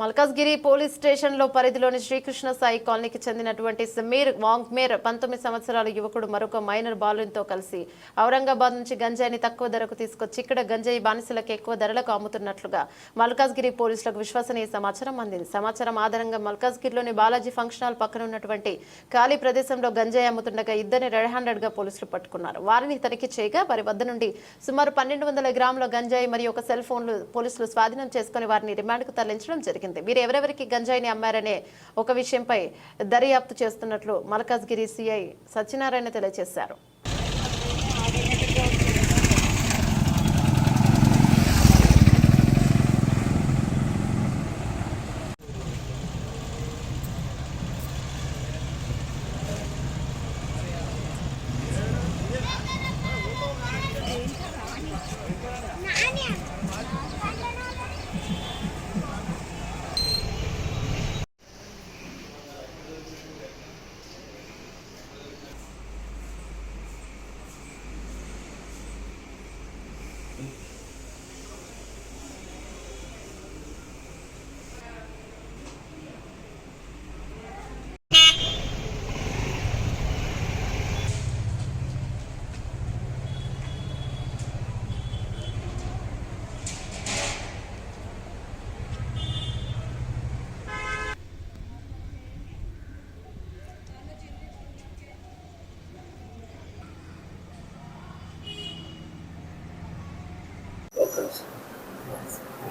Malkajgiri police స్టేషన్లో పరిధిలోని శ్రీకృష్ణ సాయి కాలనీకి చెందినటువంటి సమీర్ వాంగ్మేర్ పంతొమ్మిది సంవత్సరాల యువకుడు మరొక మైనర్ బాలునితో కలిసి ఔరంగాబాద్ నుంచి గంజాయిని తక్కువ ధరకు తీసుకొచ్చి ఇక్కడ గంజాయి బానిసలకు ఎక్కువ ధరలకు అమ్ముతున్నట్లుగా మల్కాజ్గిరి పోలీసులకు విశ్వసనీయ సమాచారం అందింది. సమాచారం ఆధారంగా మల్కాజ్గిరిలోని బాలాజీ ఫంక్షన్ హాల్ పక్కన ఉన్నటువంటి ఖాళీ ప్రదేశంలో గంజాయి అమ్ముతుండగా ఇద్దరిని రెడ్ హ్యాండెడ్గా పోలీసులు పట్టుకున్నారు. వారిని తనిఖీ చేయగా వారి వద్ద నుండి సుమారు పన్నెండు వందల గ్రాముల గంజాయి మరియు ఒక సెల్ ఫోన్లు పోలీసులు స్వాధీనం చేసుకుని వారిని రిమాండ్కు తరలించడం జరిగింది. మీరు ఎవరెవరికి గంజాయిని అమ్మారనే ఒక విషయంపై దర్యాప్తు చేస్తున్నట్లు మల్కాజ్గిరి సిఐ సత్యనారాయణ తెలియజేశారు.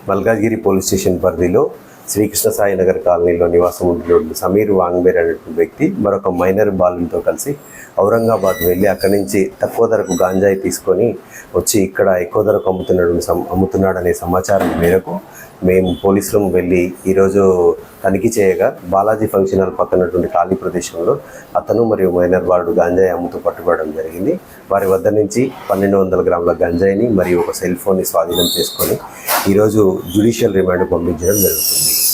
మల్కాజ్గిరి పోలీస్ స్టేషన్ పరిధిలో శ్రీకృష్ణ సాయి నగర్ కాలనీలో నివాసం ఉంటున్న సమీర్ వాంగ్బేర్ అనేటువంటి వ్యక్తి మరొక మైనర్ బాలునితో కలిసి ఔరంగాబాద్ వెళ్ళి అక్కడి నుంచి తక్కువ ధరకు గాంజాయి తీసుకొని వచ్చి ఇక్కడ ఎక్కువ ధరకు అమ్ముతున్నాడు అమ్ముతున్నాడనే సమాచారం మేరకు మేము పోలీసులం వెళ్ళి ఈరోజు తనిఖీ చేయగా బాలాజీ ఫంక్షన్ హాల్ పక్కనటువంటి ఖాళీ ప్రదేశంలో అతను మరియు మైనర్ వాడు గాంజాయి అమ్ముతూ పట్టుబడడం జరిగింది. వారి వద్ద నుంచి పన్నెండు వందల గ్రాముల గంజాయిని మరియు ఒక సెల్ ఫోన్ని స్వాధీనం చేసుకొని ఈరోజు జ్యుడిషియల్ రిమాండ్ పంపించడం జరుగుతుంది.